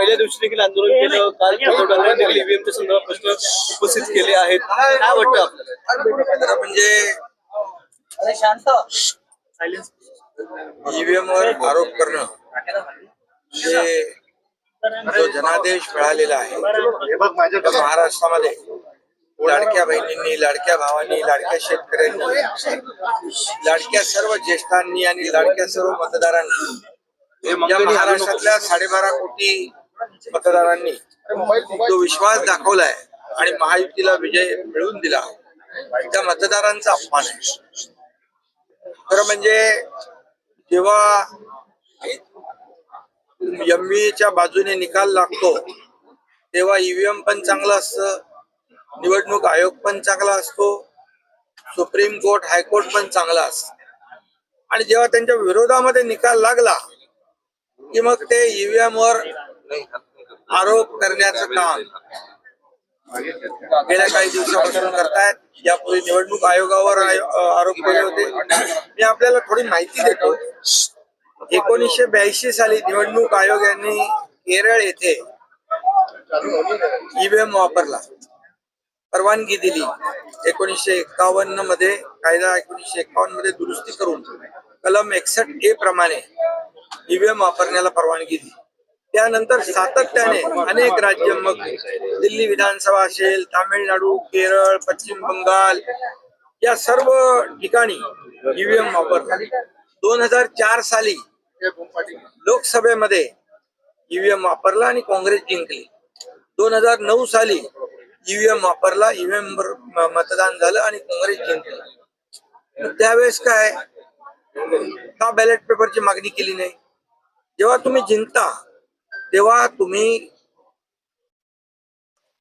पहिल्या दिवशी देखील आंदोलन केलं. काल ठाकरेंनी देखील ईव्हीएमच्या संदर्भात प्रश्न उपस्थित केले आहेत. काय वाटतं आपल्याला? म्हणजे ईव्हीएम वर आरोप करणं म्हणजे जो जनादेश मिळालेला आहे महाराष्ट्रामध्ये लाडक्या बहिणींनी लाडक्या भावांनी लाडक्या शेतकऱ्यांनी लाडक्या सर्व ज्येष्ठांनी आणि लाडक्या सर्व मतदारांनी या महाराष्ट्रातल्या साडेबारा कोटी म्हणजे मतदारांनी जो विश्वास दाखवलाय आणि महायुतीला विजय मिळवून दिला त्या मतदारांचा अपमान आहे. खरं म्हणजे जेव्हा एमबीएच्या बाजूने निकाल लागतो तेव्हा ईव्हीएम पण चांगलं असतं निवडणूक आयोग पण चांगला असतो सुप्रीम कोर्ट हायकोर्ट पण चांगला असतं. आणि जेव्हा त्यांच्या विरोधामध्ये निकाल लागला की मग ते ईव्हीएम वर आरोप करण्याचं काम गेल्या काही दिवसापासून करतायत. यापूर्वी निवडणूक आयोगावर आरोप केले होते. मी आपल्याला थोडी माहिती देतो. एकोणीसशे ब्याऐंशी साली निवडणूक आयोग यांनी केरळ येथे ईव्हीएम वापरला. परवानगी दिली. एकोणीसशे एकावन्नमध्ये कायदा एकोणीसशे एकावन्नमध्ये दुरुस्ती करून कलम एकसष्ट ए प्रमाणे ईव्हीएम वापरण्याला परवानगी दिली. त्यानंतर सातत्याने अनेक राज्य मग दिल्ली विधानसभा असेल तामिळनाडू केरळ पश्चिम बंगाल या सर्व ठिकाणी ईव्हीएम वापरतात. दोन हजार चार साली लोकसभेमध्ये ईव्हीएम वापरला आणि काँग्रेस जिंकली. दोन हजार नऊ साली ईव्हीएम वापरला ईव्हीएम वर मतदान झालं आणि काँग्रेस जिंकलं. त्यावेळेस काय? का बॅलेट पेपरची मागणी केली नाही? जेव्हा तुम्ही जिंकता तेव्हा तुम्ही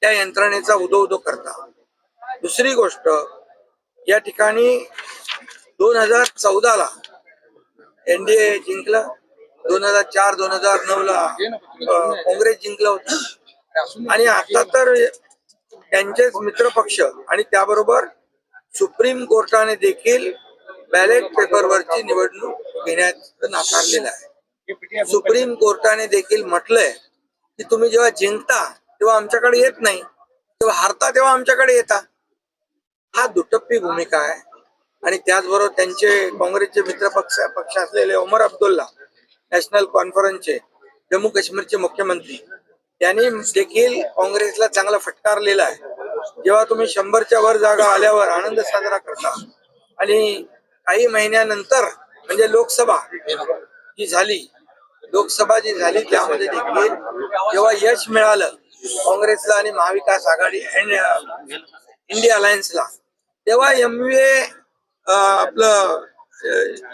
त्या यंत्रणेचा उदो उदो करता. दुसरी गोष्ट या ठिकाणी दोन हजार चौदाला एनडीए जिंकलं दोन हजार चार दोन हजार नऊ ला काँग्रेस जिंकलं होतं. आणि आता तर त्यांचेच मित्र पक्ष आणि त्याबरोबर सुप्रीम कोर्टाने देखील बॅलेट पेपरवरची निवडणूक घेण्याचं नाकारलेलं आहे. सुप्रीम कोर्टाने देखील म्हटलंय की तुम्ही जेव्हा जिंकता तेव्हा आमच्याकडे येत नाही. तेव्हा हारता तेव्हा आमच्याकडे येता. हा दुटप्पी भूमिका आहे. आणि त्याचबरोबर त्यांचे काँग्रेसचे मित्र पक्ष पक्ष असलेले ओमर अब्दुल्ला नॅशनल कॉन्फरन्सचे जम्मू काश्मीरचे मुख्यमंत्री त्यांनी देखील काँग्रेसला चांगला फटकारलेला आहे. जेव्हा तुम्ही शंभरच्या वर जागा आल्यावर आनंद साजरा करता. आणि काही महिन्यानंतर म्हणजे लोकसभा जी झाली लोकसभा जी झाली त्यामध्ये देखील जेव्हा यश मिळालं काँग्रेसला आणि महाविकास आघाडी अँड इंडिया अलायन्सला तेव्हा एमव्हीए आपलं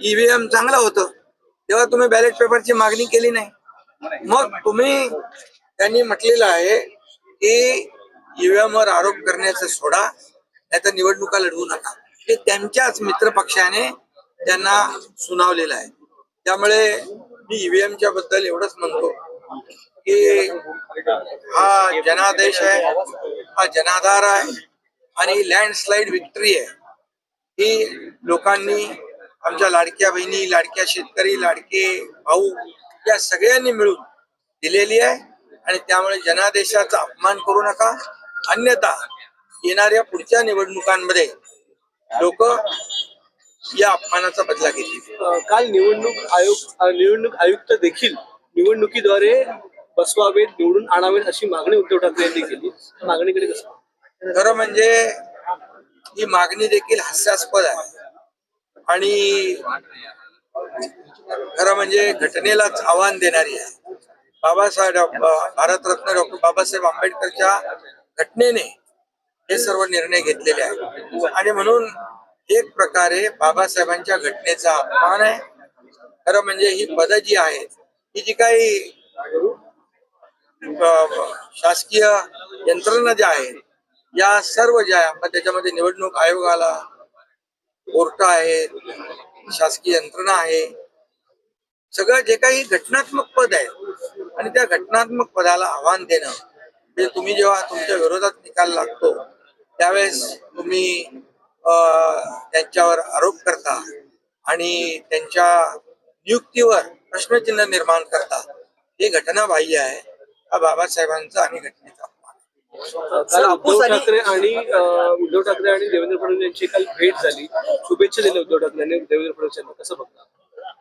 ईव्हीएम चांगलं होतं. तेव्हा तुम्ही बॅलेट पेपरची मागणी केली नाही. मग तुम्ही त्यांनी म्हटलेलं आहे की ईव्हीएम वर आरोप करण्याचं सोडा नाही तर निवडणुका लढवू नका. हे त्यांच्याच मित्र पक्षाने त्यांना सुनावलेलं आहे. त्यामुळे मी ईव्हीएमच्या बद्दल एवढंच म्हणतो की हा जनादेश आहे हा जनाधार आहे आणि लँडस्लाईड विक्ट्री आहे. ही लोकांनी आमच्या लाडक्या बहिणी लाडक्या शेतकरी लाडके भाऊ या सगळ्यांनी मिळून दिलेली आहे आणि त्यामुळे जनादेशाचा अपमान करू नका. अन्यथा येणाऱ्या पुढच्या निवडणुकांमध्ये लोक या अपमानाचा बदला घेतील. काल निवडणूक आयोग निवडणूक आयुक्त देखील निवडणुकीद्वारे बसवावेत निवडून आणावेत अशी मागणी उद्धव ठाकरे यांनी केली. मागणीकडे कसं खरं म्हणजे ही मागणी देखील हास्यास्पद आहे. आणि खरं म्हणजे घटनेलाच आव्हान देणारी आहे. बाबासाहेब भारतरत्न डॉक्टर बाबासाहेब आंबेडकरच्या घटनेने हे सर्व निर्णय घेतलेले आहेत. आणि म्हणून एक प्रकारे बाबासाहेबांच्या घटनेचा अपमान आहे. खरं म्हणजे ही पदं जी आहेत ही जी काही शासकीय यंत्रणा ज्या आहेत या सर्व ज्या मग त्याच्यामध्ये निवडणूक आयोगाला कोर्ट आहेत शासकीय यंत्रणा आहे सगळं जे काही घटनात्मक पद आहे आणि त्या घटनात्मक पदाला आव्हान देणं म्हणजे तुम्ही जेव्हा तुमच्या विरोधात निकाल लागतो त्यावेळेस तुम्ही त्यांच्यावर आरोप करता आणि त्यांच्या नियुक्तीवर प्रश्नचिन्ह निर्माण करता ही घटना बाह्य आहे. हा बाबासाहेबांचा आणि घटनेचा उद्धव ठाकरे आणि उद्धव ठाकरे आणि देवेंद्र फडणवीस यांची काल भेट झाली. शुभेच्छा दिल्या उद्धव ठाकरे यांनी देवेंद्र फडणवीस यांना कसं बघता?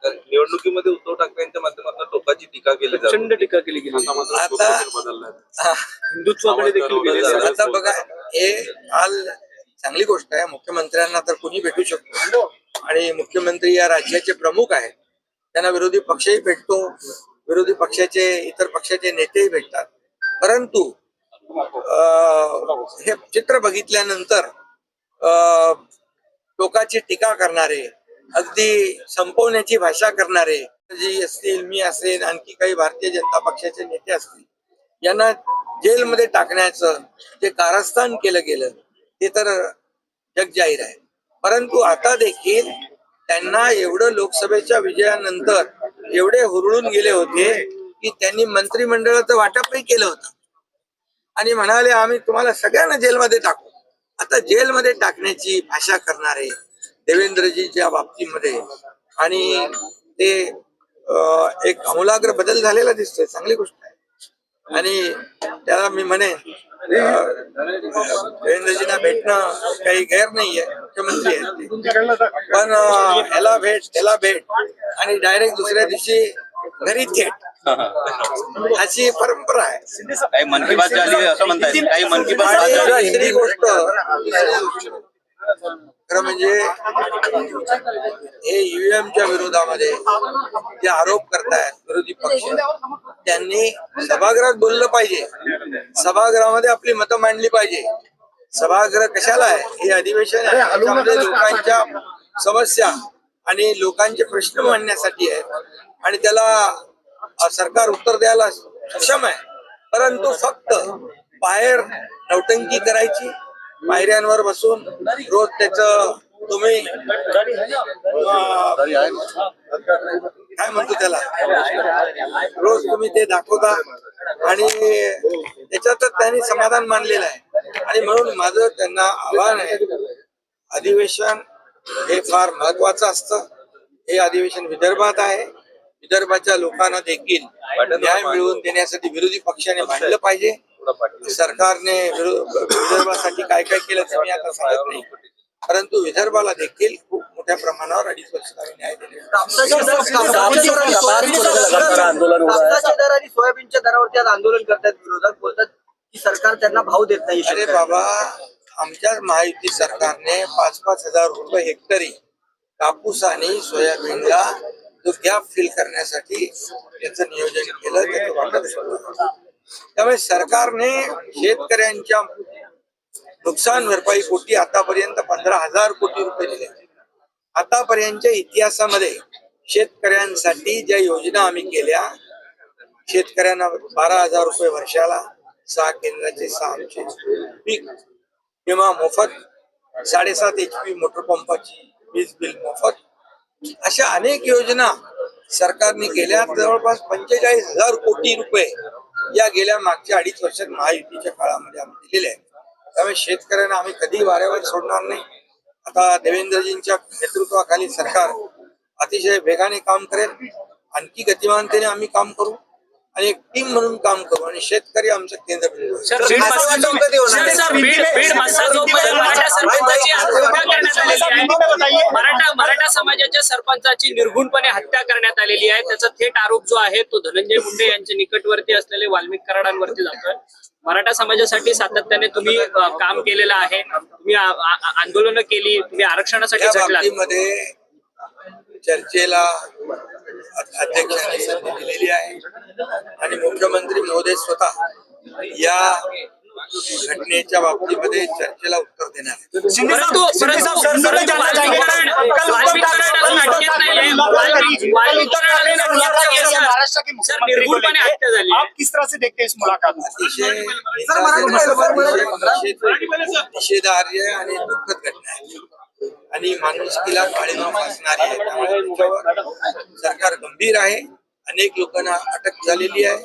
निवडणुकीमध्ये उद्धव ठाकरेंच्या माध्यमातून टोकाची टीका केली जाते. प्रचंड टीका केली गेली. आता हिंदुत्वाकडे देखील आता बघा हे काल चांगली गोष्ट आहे. मुख्यमंत्र्यांना तर कुणी भेटू शकतो आणि मुख्यमंत्री या राज्याचे प्रमुख आहेत. त्यांना विरोधी पक्षही भेटतो. विरोधी पक्षाचे इतर पक्षाचे नेतेही भेटतात. परंतु अं, हे चित्र बघितल्यानंतर अं, टीका करणारे अगदी संपवण्याची भाषा करणारे जी असतील मी असेल आणखी काही भारतीय जनता पक्षाचे नेते असतील यांना जेलमध्ये टाकण्याचं जे कारस्थान केलं गेलं ते तर जगजाहीर आहे. परंतु आता देखील त्यांना एवढं लोकसभेच्या विजयानंतर एवढे हुरळून गेले होते की त्यांनी मंत्रिमंडळाचं वाटपही केलं होतं. आणि म्हणाले आम्ही तुम्हाला सगळ्यांना जेलमध्ये टाकू. आता जेलमध्ये टाकण्याची भाषा करणारे देवेंद्रजीच्या बाबतीमध्ये आणि ते एक आमूलाग्र बदल झालेला दिसतोय. चांगली गोष्ट आणि त्याला मी म्हणेन अं, देवेंद्रजींना भेटणं काही गैर नाहीये मुख्यमंत्री आहेत. पण ह्याला भेट त्याला भेट आणि डायरेक्ट दुसऱ्या दिवशी घरी थेट अशी परंपरा आहे. काही मन की बात झाली असं म्हणताय काही मन की बात दुसरी गोष्ट खरं म्हणजे हे ईव्हीएमच्या विरोधामध्ये जे आरोप करतायत विरोधी पक्ष त्यांनी सभागृहात बोललं पाहिजे. सभागृहामध्ये आपली मतं मांडली पाहिजे. सभागृह कशाला आहे? हे अधिवेशन आहे. लोकांच्या समस्या आणि लोकांचे प्रश्न मांडण्यासाठी आहे आणि त्याला सरकार उत्तर द्यायला सक्षम आहे. परंतु फक्त बाहेर नौटंकी करायची पायऱ्यांवर बसून रोज त्याच तुम्ही काय म्हणतो त्याला? रोज तुम्ही ते दाखवता आणि त्याच्यातच त्यांनी समाधान मानलेलं आहे. आणि म्हणून माझं त्यांना आव्हान आहे अधिवेशन हे फार महत्वाचं असतं. हे अधिवेशन विदर्भात आहे. विदर्भाच्या लोकांना देखील न्याय मिळवून देण्यासाठी विरोधी पक्षाने मांडलं पाहिजे. सरकारने विदर्भासाठी काय काय केलं ते मी आता सांगत नाही. परंतु विदर्भाला देखील खूप मोठ्या प्रमाणावर अडीच वर्षांनी न्याय आणि सोयाबीनच्या- दरावरती आज आंदोलन करतात विरोधक. बोलतात की सरकार त्यांना भाव देत नाही अरे बाबा आमच्या महायुती सरकारने पाच पाच हजार रुपये हेक्टरी कापूस आणि सोयाबीनला जो गॅप फिल करण्यासाठी त्याचं नियोजन केलं त्याचं आहे. त्यामुळे सरकारने शेतकऱ्यांच्या नुकसान भरपाई कोटी आतापर्यंत पंधरा हजार कोटी रुपये दिले. आतापर्यंतच्या इतिहासामध्ये शेतकऱ्यांसाठी ज्या योजना आम्ही केल्या शेतकऱ्यांना बारा हजार रुपये वर्षाला सहा केंद्राचे सहा आमचे पीक विमा मोफत साडेसात एच पी मोटर पंपाची वीज बिल मोफत अशा अनेक योजना सरकारने केल्या. जवळपास पंचेचाळीस हजार कोटी रुपये या गेल्या मागच्या अडीच वर्षात महायुतीच्या काळामध्ये आम्ही दिलेले आहेत. त्यामुळे शेतकऱ्यांना आम्ही कधी वाऱ्यावर सोडणार नाही. आता देवेंद्रजींच्या नेतृत्वाखाली सरकार अतिशय वेगाने काम करेल. आणखी गतिमानतेने आम्ही काम करू. आणि एक टीम म्हणून काम करू. आणि शेतकरी आमचं जो मराठा सरपंचाची हत्या करण्यात आलेली आहे. मराठा मराठा समाजाच्या सरपंचाची निर्घुणपणे हत्या करण्यात आलेली आहे. त्याचा थेट आरोप जो आहे तो धनंजय मुंडे यांच्या निकटवर्ती असलेले वाल्मिक कराडांवरती जातोय. मराठा समाजासाठी सातत्याने तुम्ही काम केलेलं आहे. तुम्ही आंदोलन केली. तुम्ही आरक्षणासाठी चर्चेला अध्यक्षांनी संधी दिलेली आहे आणि मुख्यमंत्री महोदय स्वतः या घटनेच्या बाबतीमध्ये चर्चेला उत्तर देणार. आप किस तरह से देखते हैं इस मुलाकात को? अतिशय मराठी बोला, मराठी बोला. निषेध- निषेधार्ह आणि दुःखद घटना आहे आणि माणुसकीला काळीमा फासणारी आहे. त्यामुळे सरकार गंभीर आहे. अनेक लोकांना अटक झालेली आहे.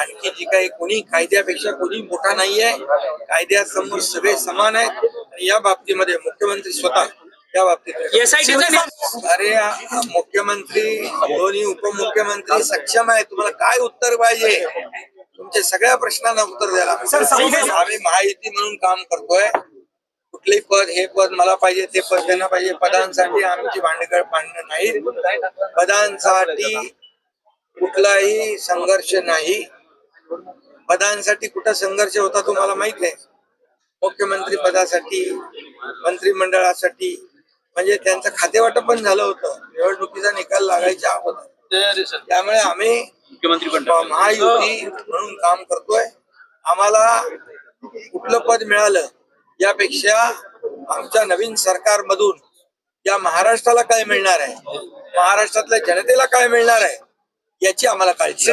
आणखी जी काही कोणी कायद्यापेक्षा कोणी मोठा नाही आहे कायद्यासमोर सगळे समान आहेत. आणि या बाबतीमध्ये मुख्यमंत्री स्वतः या बाबतीत अरे मुख्यमंत्री दोन्ही उपमुख्यमंत्री सक्षम आहे तुम्हाला काय उत्तर पाहिजे? तुमचं तुमच्या सगळ्या प्रश्नांना उत्तर द्यायला आम्ही महायुती म्हणून काम करतोय. कुठलंही पद हे पद मला पाहिजे ते पद त्यांना पाहिजे. पदांसाठी आमची भांडगड भांडणं नाही पदांसाठी कुठलाही संघर्ष नाही. पदांसाठी कुठं संघर्ष होता तुम्हाला माहीत आहे मुख्यमंत्री पदासाठी मंत्रिमंडळासाठी म्हणजे त्यांचं खातेवाटप पण झालं होतं. निवडणुकीचा निकाल लागायच्या अगोदर. त्यामुळे आम्ही मुख्यमंत्री महायुती म्हणून काम करतोय. आम्हाला कुठलं पद मिळालं यापेक्षा आमच्या नवीन सरकारमधून या महाराष्ट्राला काय मिळणार आहे? महाराष्ट्रातल्या जनतेला काय मिळणार आहे? याची आम्हाला काळजी